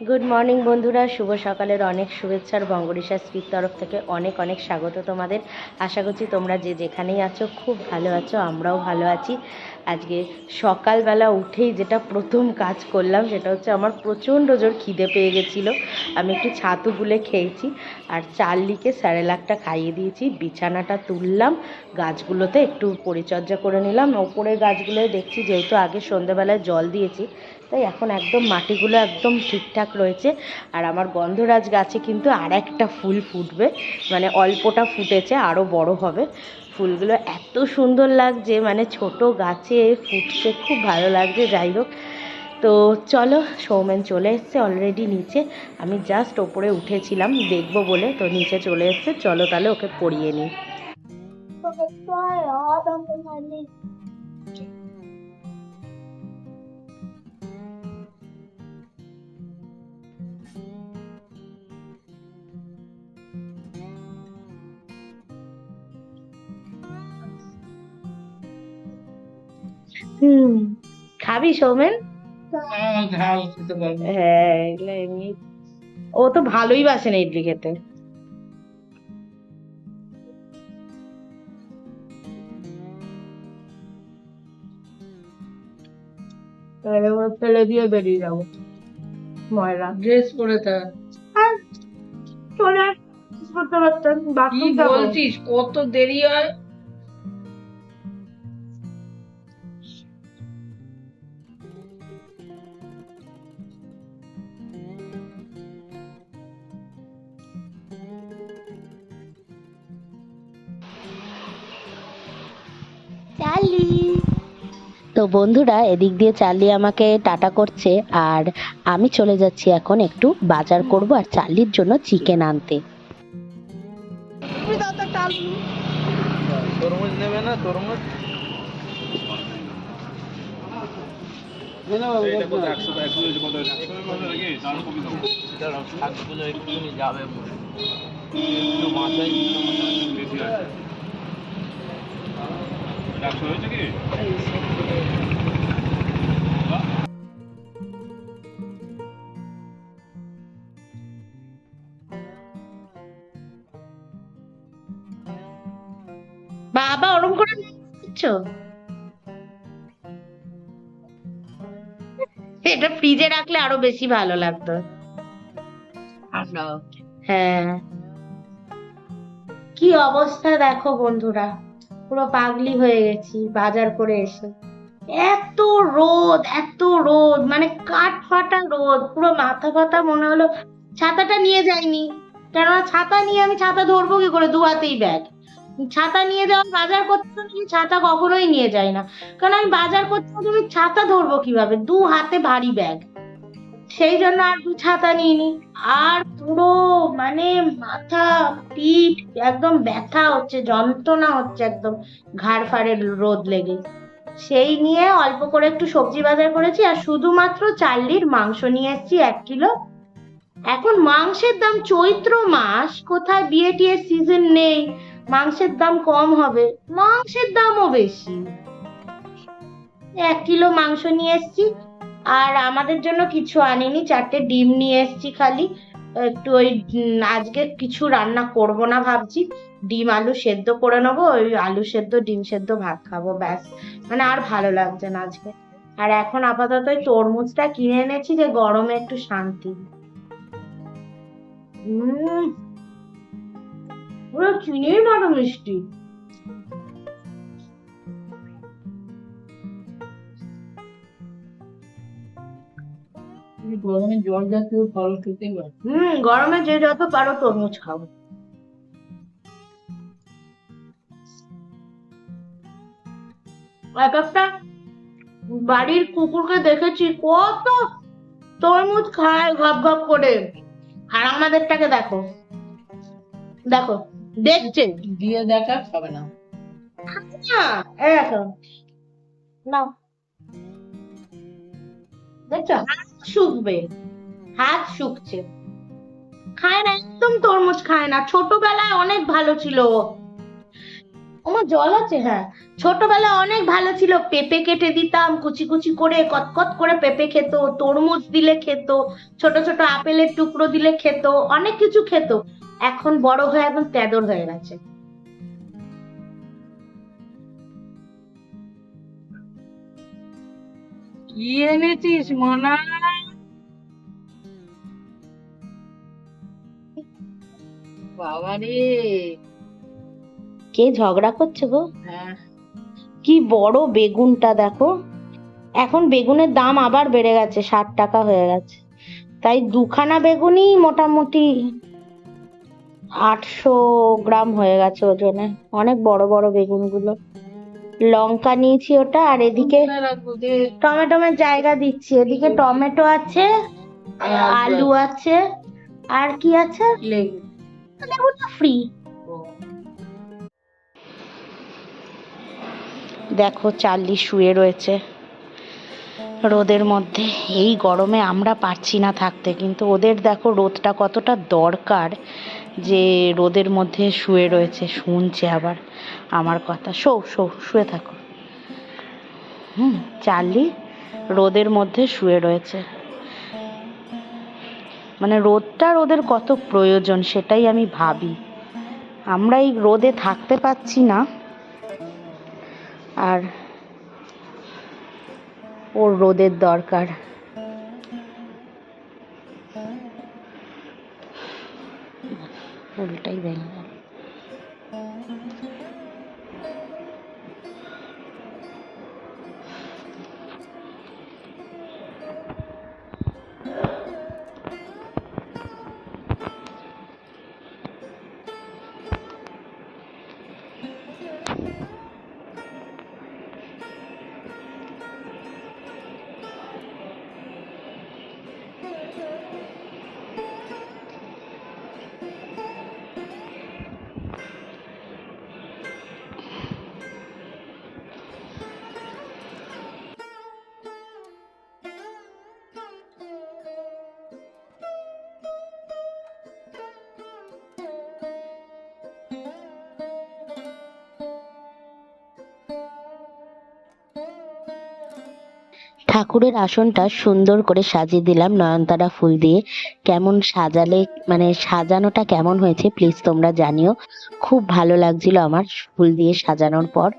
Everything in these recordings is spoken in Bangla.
গুড মর্নিং বন্ধুরা। শুভ সকালের অনেক শুভেচ্ছার বঙ্গরিশা স্ত্রীর তরফ থেকে অনেক অনেক স্বাগত তোমাদের। আশা করছি তোমরা যে যেখানেই আছো, খুব ভালো আছো, আমরাও ভালো আছি। আজকে সকালবেলা উঠেই যেটা প্রথম কাজ করলাম সেটা হচ্ছে আমার প্রচণ্ড জোর খিদে পেয়ে গেছিল। আমি একটু ছাতু গুলে খেয়েছি আর চার্লিকে স্যারেলাকটা খাইয়ে দিয়েছি, বিছানাটা তুললাম, গাছগুলোতে একটু পরিচর্যা করে নিলাম, ওপরের গাছগুলোয় দেখছি যেহেতু আগে সন্ধেবেলায় জল দিয়েছি, তাই এখন একদম মাটিগুলো একদম ঠিকঠাক রয়েছে আর আমার গন্ধরাজ গাছে কিন্তু আর একটা ফুল ফুটবে মানে অল্পটা ফুটেছে আরও বড় হবে। ফুলগুলো এত সুন্দর লাগছে মানে ছোট গাছে ফুটছে খুব ভালো লাগছে যাই হোক তো চলো সৌমেন চলে এসছে অলরেডি নিচে আমি জাস্ট ওপরে উঠেছিলাম দেখব বলে তো নিচে চলে এসছে চলো তাহলে ওকে পড়িয়ে নিই হুম। খাবি সৌমেন। হ্যাঁ এগুলো এমনি। ও তো ভালোই বাসে না ইডলি খেতে। ফেলে দিয়ে বেরিয়ে যাব। ময়লা ড্রেস পরে থাক আর চলে করতে পারতাম কত দেরি হয়? চার্লি তো বন্ধুরা এদিক দিয়ে চার্লি আমাকে টাটা করছে আর আমি চলে যাচ্ছি এখন একটু বাজার করব আর চার্লির জন্য চিকেন আনতে তরমুজ নেবে না তরমুজ যাবে বাবা ওরম করে এটা ফ্রিজে রাখলে আরও বেশি ভালো লাগতো। হ্যাঁ। কি অবস্থা দেখো বন্ধুরা। পুরো পাগলি হয়ে গেছি বাজার করে এসে। এত রোদ এত রোদ মানে কাঠ ফাটা রোদ, পুরো মাথা ফাতা মনে হলো ছাতাটা নিয়ে যাইনি। কেননা ছাতা নিয়ে আমি ছাতা ধরবো কি করে? দু হাতেই ব্যাগ ছাতা নিয়ে যাওয়া বাজার করতে আমি ছাতা কখনোই নিয়ে যাই না। কারণ আমি বাজার করতে আমি ছাতা ধরবো কীভাবে? দু হাতে ভারী ব্যাগ সেই জন্য আর ছাতা নিইনি। আর পুরো মানে মাথা, পিঠ একদম ব্যথা হচ্ছে, যন্ত্রণা হচ্ছে একদম ঘাড় ফাড়ের রোদ লেগে। সেই নিয়ে অল্প করে একটু সবজি বাজার করেছি আর শুধুমাত্র চার্লির মাংস নিয়ে এসেছি এক কিলো। এখন মাংসের দাম চৈত্র মাস, কোথায় বিয়ে টিয়ের সিজন নেই, মাংসের দাম কম হবে, মাংসের দামও বেশি। এক কিলো মাংস নিয়ে এসেছি, আর আমাদের জন্য কিছু আনিনি, চারটে ডিম নিয়ে এসেছি খালি। একটু ওই আজকে কিছু রান্না করব না ভাবছি। ডিম, আলু সেদ্ধ করে নেব, ওই আলু সেদ্ধ, ডিম সেদ্ধ, ভাত খাব, ব্যাস। মানে আর ভালো লাগছে না আজকে। আর এখন আপাতত ওই তরমুজটা কিনে এনেছি যে গরমে একটু শান্তি। পুরো চিনির মতো মিষ্টি। গরমে জল জাতীয় ফল খেতে হুম গরমে যে যত পারো তরমুজ খাও। এক একটা বাড়ির কুকুরকে দেখেছি কত তরমুজ খায় ঘপ ঘপ করে। আর আমাদেরটাকে দেখো দেখো দেখছে। দিয়ে দেখা খাবে না। দেখো নাও। দেখছ? শুকবে, হাত শুকছে। খায় না, একদম তরমুজ খায় না। ছোটবেলায় অনেক ভালো ছিল। আমার জল আছে? হ্যাঁ। ছোটবেলা অনেক ভালো ছিল। পেঁপে কেটে দিতাম, কুচি কুচি করে, কতকত করে পেঁপে খেত, তরমুজ দিলে খেত, ছোট ছোট আপেলের টুকরো দিলে খেত, অনেক কিছু খেত। এখন বড় হয়ে একদম তেদর হয়ে গেছে। কি এনেছিস মনা। বাবা রে কে ঝগড়া করছে গো? হ্যাঁ। কি বড় বেগুনটা দেখো। এখন বেগুনের দাম আবার বেড়ে গেছে ষাট টাকা হয়ে গেছে। তাই দুখানা বেগুনই মোটামুটি আটশো গ্রাম হয়ে গেছে ওজনে। অনেক বড় বড় বেগুনগুলো। লঙ্কা নিয়েছি ওটা আর এদিকে টমেটোমের জায়গা দিচ্ছি। এদিকে টমেটো আছে আলু আছে আর কি আছে? লেবুটা ফ্রি দেখো চার্লি শুয়ে রয়েছে রোদের মধ্যে। এই গরমে আমরা পারছি না থাকতে কিন্তু ওদের দেখো রোদটা কতটা দরকার। যে রোদের মধ্যে শুয়ে রয়েছে, শুনছে আবার আমার কথা। শো শো শুয়ে থাকো। হুম, চার্লি রোদের মধ্যে শুয়ে রয়েছে। মানে রোদটা রোদের কত প্রয়োজন সেটাই আমি ভাবি। আমরা এই রোদে থাকতে পারছি না। আর ওর রোদের দরকার। উল্টাই ভেঙে ঠাকুরের আসনটা সুন্দর করে সাজিয়ে দিলাম। নয়নতারা ফুল দিয়ে কেমন সাজালে মানে সাজানোটা কেমন হয়েছে প্লিজ তোমরা জানিও। খুব ভালো লাগছিল আমার ফুল দিয়ে সাজানোর পর।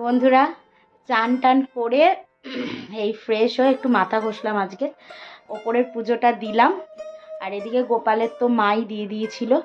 বন্ধুরা, চান টান করে এই ফ্রেশ হয়ে একটু মাথা ঘষলাম আজকে। ওপরের পুজোটা দিলাম। আর এদিকে গোপালের তো মাই দিয়ে দিয়েছিল।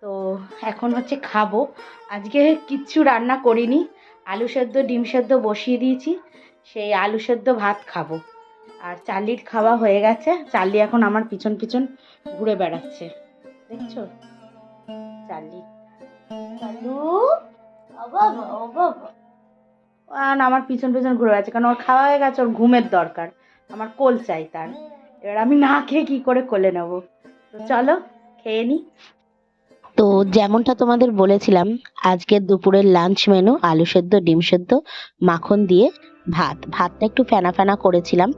তো এখন হচ্ছে খাব। আজকে কিচ্ছু রান্না করিনি। আলু সেদ্ধ, ডিম সেদ্ধ বসিয়ে দিয়েছি। সেই আলু সেদ্ধ ভাত খাব। আর চার্লির খাওয়া হয়ে গেছে। চার্লি এখন আমার পিছন পিছন ঘুরে বেড়াচ্ছে। দেখছ? চার্লি চালু। বাবা বাবা আর আমার পিছন পিছন ঘুরে বেড়াচ্ছে, কারণ ওর খাওয়া হয়ে গেছে, ওর ঘুমের দরকার। আমার কোল চাই তার। এবার আমি না খেয়ে কি করে কোলে নেব? তো চলো, খেয়ে নি। তো যেমনটা তোমাদের বলেছিলাম আজকের দুপুরের লাঞ্চ মেনু আলু সেদ্ধ, ডিম সেদ্ধ, মাখন দিয়ে ভাত। ভাতটা একটু ফেনা ফেনা করেছিলাম,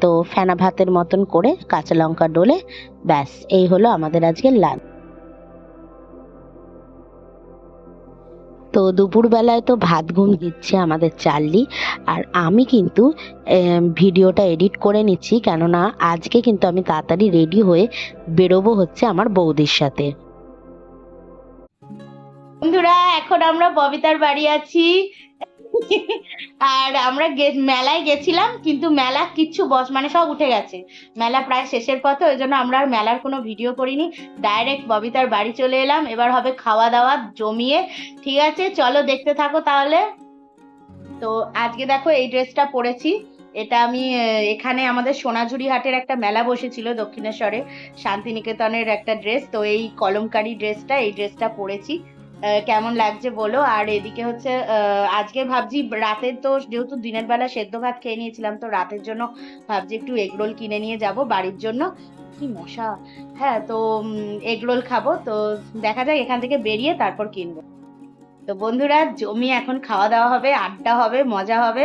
তো ফেনা ভাতের মতন করে কাঁচা লঙ্কা ডলে ব্যাস, এই হলো আমাদের আজকের লাঞ্চ তো দুপুরবেলায় তো ভাত ঘুম দিচ্ছে আমাদের চার্লি। আর আমি কিন্তু ভিডিওটা এডিট করে নিচ্ছি, কেননা আজকে কিন্তু আমি তাড়াতাড়ি রেডি হয়ে বেরোবো হচ্ছে আমার বৌদির সাথে। বন্ধুরা, এখন আমরা ববিতার বাড়ি আছি। আর আমরা মেলায় গেছিলাম, কিন্তু মেলা কিচ্ছু বস মানে সব উঠে গেছে। মেলা প্রায় শেষের পথে, ওই জন্য আমরা আর মেলার কোনো ভিডিও করিনি। ডাইরেক্ট ববিতার বাড়ি চলে এলাম, এবার হবে খাওয়া দাওয়া জমিয়ে। ঠিক আছে, চলো দেখতে থাকো তাহলে। তো আজকে দেখো এই ড্রেসটা পরেছি। এটা আমি এখানে আমাদের সোনাঝুরি হাটের একটা মেলা বসেছিল দক্ষিণেশ্বরে, শান্তিনিকেতনের একটা ড্রেস। তো এই কলমকারি ড্রেসটা, এই ড্রেসটা পরেছি। কেমন লাগছে বলো? আর এদিকে হচ্ছে আজকে ভাবছি রাতে তো যেহেতু দিনের বেলা সেদ্ধ ভাত খেয়ে নিয়েছিলাম, তো রাতের জন্য ভাবছি একটু এগরোল কিনে নিয়ে যাব বাড়ির জন্য। কি মশা। হ্যাঁ তো এগরোল খাব, তো দেখা যাক এখান থেকে বেরিয়ে তারপর কিনবো। তো বন্ধুরা, জমি এখন খাওয়া দাওয়া হবে, আড্ডা হবে, মজা হবে।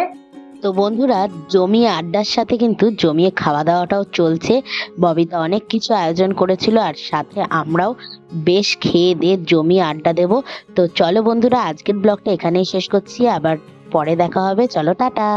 তো বন্ধুরা, জমিয়ে আড্ডার সাথে কিন্তু জমিয়ে খাওয়া দাওয়াটাও চলছে। ববিতা অনেক কিছু আয়োজন করেছিল আর সাথে আমরাও বেশ খেয়ে দিয়ে জমিয়ে আড্ডা দেব। তো চলো বন্ধুরা, আজকের ব্লগটা এখানেই শেষ করছি। আবার পরে দেখা হবে। চলো, টাটা!